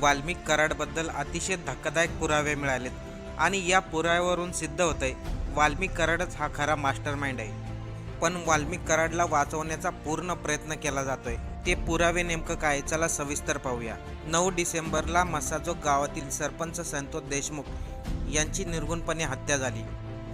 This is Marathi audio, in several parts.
वाल्मिक कराडबद्दल अतिशय धक्कादायक पुरावे मिळालेत आणि या पुराव्यावरून सिद्ध होतंय वाल्मिक कराडच हा खरा मास्टर माइंड आहे. पण वाल्मिक कराडला वाचवण्याचा पूर्ण प्रयत्न केला जातोय. ते पुरावे नेमकं काय? चला सविस्तर पाहूया. नऊ डिसेंबरला मसाजोग गावातील सरपंच संतोष देशमुख यांची निर्गुणपणे हत्या झाली.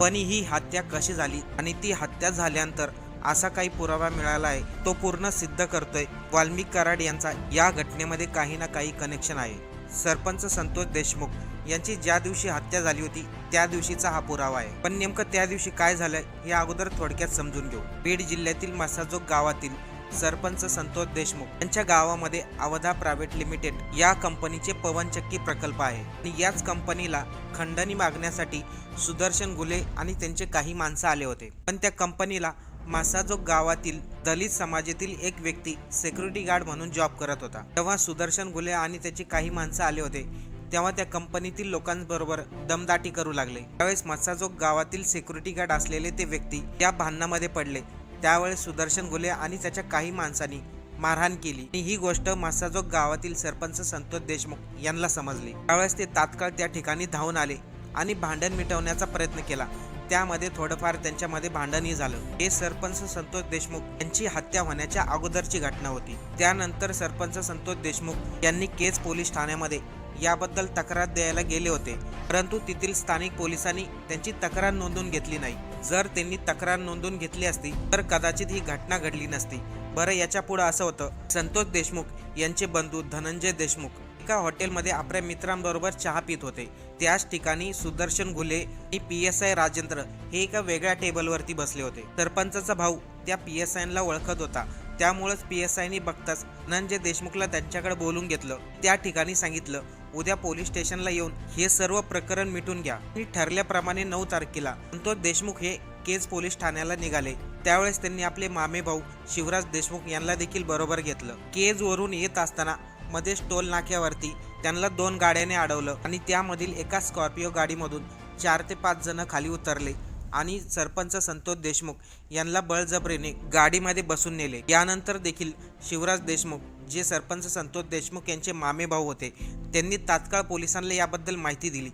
पण ही हत्या कशी झाली आणि ती हत्या झाल्यानंतर असा काही पुरावा मिळाला आहे तो पूर्ण सिद्ध करतोय. वाल्मिक कराड यांचा या घटनेमध्ये काही ना काही कनेक्शन आहे. सरपंच संतोष देशमुख यांची ज्या दिवशी हत्या झाली होती त्या दिवशीचा हा पुरावा आहे. पण नेमकं त्या दिवशी काय झालं हे अगोदर थोडक्यात समजून घेऊ. बीड जिल्ह्यातील मसाजोग गावातील सरपंच संतोष देशमुख यांच्या गावामध्ये अवधा प्रायव्हेट लिमिटेड या कंपनीचे पवनचक्की प्रकल्प आहे. आणि याच कंपनीला खंडणी मागण्यासाठी सुदर्शन गुले आणि त्यांचे काही माणसं आले होते. पण त्या कंपनीला मासाजोग गावातील दलित समाजातील एक व्यक्ती सिक्युरिटी गार्ड म्हणून जॉब करत होता. तेव्हा सुदर्शन गुले आणि त्याची काही माणसं आले होते. तेव्हा त्या कंपनीतील लोकांबरोबर दमदाटी करू लागले. त्यावेळेस मत्साजोग गावातील सिक्युरिटी गार्ड असलेले ते व्यक्ती त्या भांडणामध्ये पडले. त्यावेळेस सुदर्शन गुले आणि त्याच्या काही माणसांनी मारहाण केली. आणि ही गोष्ट मसाजोग गावातील सरपंच संतोष देशमुख यांना समजली. त्यावेळेस ते तात्काळ त्या ठिकाणी धावून आले आणि भांडण मिटवण्याचा प्रयत्न केला. त्यामध्ये थोडंफार त्यांच्यामध्ये भांडणही झालं. हे सरपंच संतोष देशमुख यांची हत्या होण्याच्या अगोदरची घटना होती. त्यानंतर सरपंच संतोष देशमुख यांनी केज पोलीस ठाण्यामध्ये याबद्दल तक्रार द्यायला गेले होते. परंतु तेथील स्थानिक पोलिसांनी त्यांची तक्रार नोंदवून घेतली नाही. जर त्यांनी तक्रार नोंदवून घेतली असती तर कदाचित ही घटना घडली नसती. बरं याच्यापुढे असं होतं. संतोष देशमुख यांचे बंधू धनंजय देशमुख एका हॉटेलमध्ये आपल्या मित्रांबरोबर चहा पित होते. त्याच ठिकाणी सुदर्शन घुले आणि पी एस आय राजेंद्र हे एका वेगळ्या टेबलवरती बसले होते. सरपंचाचा भाऊ त्या पी एस आयला ओळखत होता. त्यामुळेच पी एस आयनी बघताच धनंजय देशमुखला त्यांच्याकडे बोलून घेतलं. त्या ठिकाणी सांगितलं उद्या पोलीस स्टेशनला येऊन हे सर्व प्रकरण मिटून घ्या. आणि ठरल्याप्रमाणे नऊ तारखेला संतोष देशमुख हे केज पोलीस ठाण्याला निघाले. त्यावेळेस त्यांनी आपले मामे भाऊ शिवराज देशमुख यांना देखील बरोबर घेतलं. केज वरून येत असताना मध्येच टोल नाक्यावरती त्यांना दोन गाड्याने अडवलं आणि त्यामधील एका स्कॉर्पिओ गाडीमधून चार ते पाच जण खाली उतरले आणि सरपंच संतोष देशमुख यांना बळजबरीने गाडीमध्ये बसून नेले. यानंतर देखील शिवराज देशमुख जे सरपंच संतोष देशमुख यांचे मामे भाऊ होते त्यांनी तात्काळ पोलिसांना याबद्दल माहिती दिली.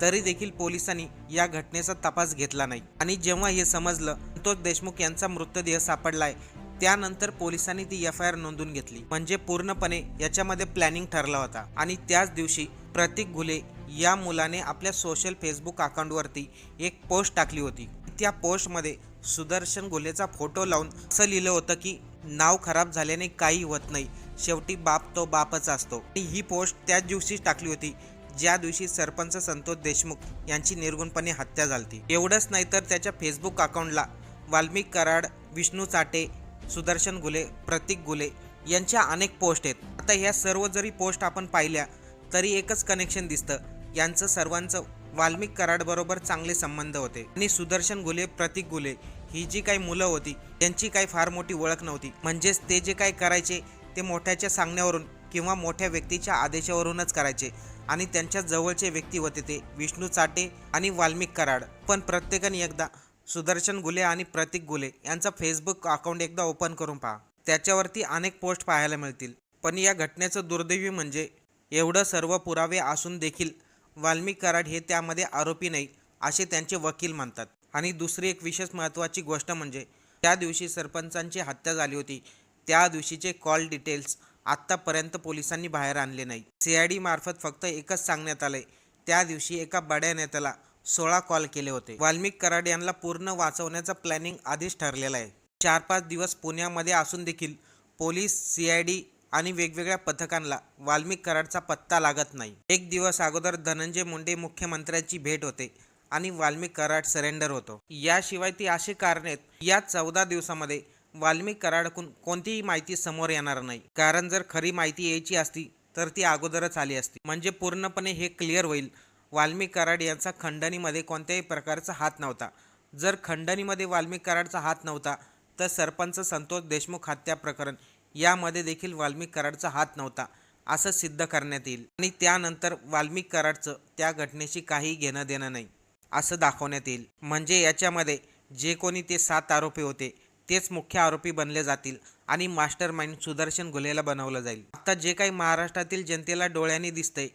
तरी देखील पोलिसांनी या घटनेचा तपास घेतला नाही. आणि जेव्हा हे समजलं संतोष देशमुख यांचा मृतदेह सापडलाय त्यानंतर पोलिसांनी ती एफ आय आर नोंदून घेतली. म्हणजे पूर्णपणे याच्यामध्ये प्लॅनिंग ठरला होता. आणि त्याच दिवशी प्रतीक घुले या मुलाने आपल्या सोशल फेसबुक अकाउंटवरती एक पोस्ट टाकली होती. त्या पोस्टमध्ये सुदर्शन घुलेचा फोटो लावून असं लिहिलं होतं की नाव खराब झाल्याने काही होत नाही. शेवटी बाप तो बापच असतो. आणि ही पोस्ट त्याच दिवशीच टाकली होती. ज्या दिवशी सरपंच संतोष देशमुख यांची निर्गुणपणे हत्या झाली एवढंच नाही तर त्याच्या फेसबुक अकाउंटला वाल्मिक कराड विष्णू चाटे सुदर्शन गुले प्रतीक गुले यांच्या अनेक पोस्ट आहेत. आता ह्या सर्व जरी पोस्ट आपण पाहिल्या तरी एकच कनेक्शन दिसतं. यांचं सर्वांचं वाल्मिक कराडबरोबर चांगले संबंध होते. आणि सुदर्शन गुले प्रतीक गुले ही जी काही मुलं होती त्यांची काही फार मोठी ओळख नव्हती. म्हणजेच ते जे काही करायचे ते मोठ्याच्या सांगण्यावरून किंवा मोठ्या व्यक्तीच्या आदेशावरूनच करायचे. आणि त्यांच्या जवळचे व्यक्ती होते ते विष्णू चाटे आणि वाल्मिक कराड. पण प्रत्येकाने एकदा सुदर्शन गुले आणि प्रतीक गुले यांचा फेसबुक अकाउंट एकदा ओपन करून पहा. त्याच्यावरती अनेक पोस्ट पाहायला मिळतील. पण या घटनेचं दुर्दैवी म्हणजे एवढं सर्व पुरावे असून देखील वाल्मिक कराड हे त्यामध्ये आरोपी नाही असे त्यांचे वकील मानतात आणि दुसरी एक विशेष महत्त्वाची गोष्ट म्हणजे त्या दिवशी सरपंचांची हत्या झाली होती. त्या दिवशीचे कॉल डिटेल्स आत्तापर्यंत पोलिसांनी बाहेर आणले नाही. सी आय डी मार्फत फक्त एकच सांगण्यात आलंय. त्या दिवशी एका बड्या नेत्याला सोळा कॉल केले होते. वाल्मिक कराड यांना पूर्ण वाचवण्याचा प्लॅनिंग आधीच ठरलेला आहे. चार पाच दिवस पुण्यामध्ये असून देखील पोलीस सी आय डी आणि वेगवेगळ्या पथकांना वाल्मिक कराडचा पत्ता लागत नाही. एक दिवस अगोदर धनंजय मुंडे मुख्यमंत्र्यांची भेट होते आणि वाल्मिक कराड सरेंडर होतो. याशिवाय ती अशी कारणे आहेत या चौदा दिवसामध्ये वाल्मिक कराडकून कोणतीही माहिती समोर येणार नाही. कारण जर खरी माहिती यायची असती तर ती अगोदरच आली असती. म्हणजे पूर्णपणे हे क्लिअर होईल वाल्मिक कराड यांचा खंडणीमध्ये कोणत्याही प्रकारचा हात नव्हता. जर खंडणीमध्ये वाल्मिक कराडचा हात नव्हता तर सरपंच संतोष देशमुख हत्या प्रकरण यामध्ये देखील वाल्मिक कराडचा हात नव्हता असं सिद्ध करण्यात येईल. आणि त्यानंतर वाल्मिक कराडचं त्या घटनेशी काही घेणं देणं नाही असं दाखवण्यात येईल. म्हणजे याच्यामध्ये जे कोणी ते सात आरोपी होते तेच मुख्य आरोपी बनले जातील आणि मास्टर माइंड सुदर्शन गुलेला बनवलं जाईल. आता जे काही महाराष्ट्रातील जनतेला डोळ्यांनी दिसतंय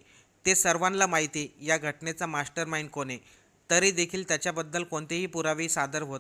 ते सर्वांना माहिती या घटनेचा मास्टर माइंड कोण आहे? तरी देखील त्याच्याबद्दल कोणतेही पुरावे सादर होत